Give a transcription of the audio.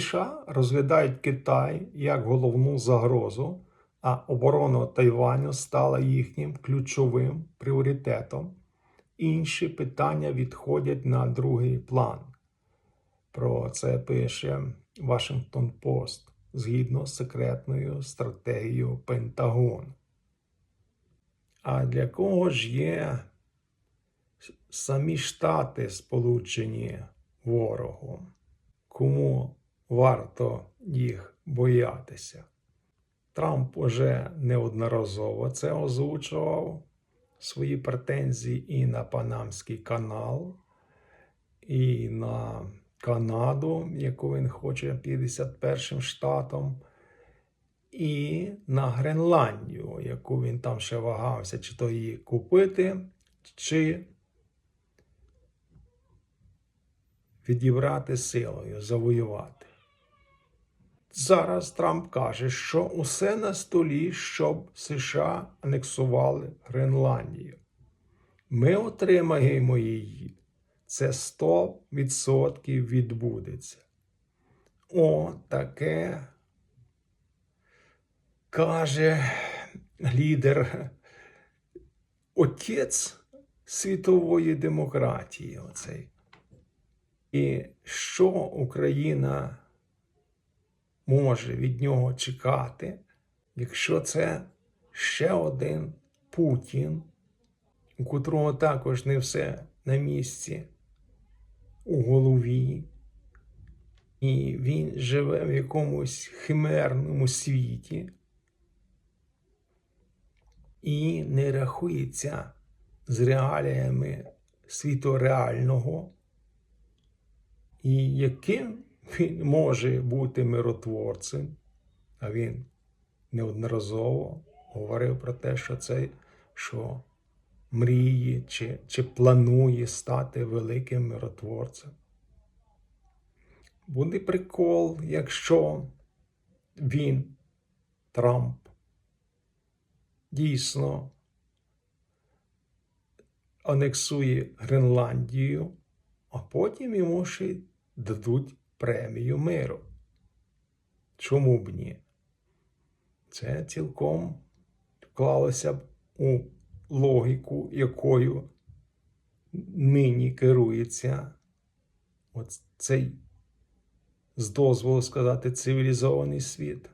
США розглядають Китай як головну загрозу, а оборона Тайваню стала їхнім ключовим пріоритетом. Інші питання відходять на другий план. Про це пише Вашингтон Пост згідно з секретною стратегією Пентагону. А для кого ж є самі Штати сполучені ворогом? Кому варто їх боятися? Трамп уже неодноразово це озвучував свої претензії і на Панамський канал, і на Канаду, яку він хоче 51 штатом, і на Гренландію, яку він там ще вагався, чи то її купити, чи відібрати силою, завоювати. Зараз Трамп каже, що усе на столі, щоб США анексували Гренландію. Ми отримаємо її. Це 100% відбудеться. О, таке каже лідер, отець світової демократії. Оцей. І що Україна може від нього чекати, якщо це ще один Путін, у котрого також не все на місці у голові, і він живе в якомусь химерному світі. І не рахується з реаліями світу реального, і яким він може бути миротворцем, а він неодноразово говорив про те, що це що мріє чи, чи планує стати великим миротворцем. Буде прикол, якщо він, Трамп, дійсно анексує Гренландію, а потім йому ще дадуть премію миру. Чому б ні? Це цілком вклалося б у логіку, якою нині керується цей, з дозволу сказати, цивілізований світ.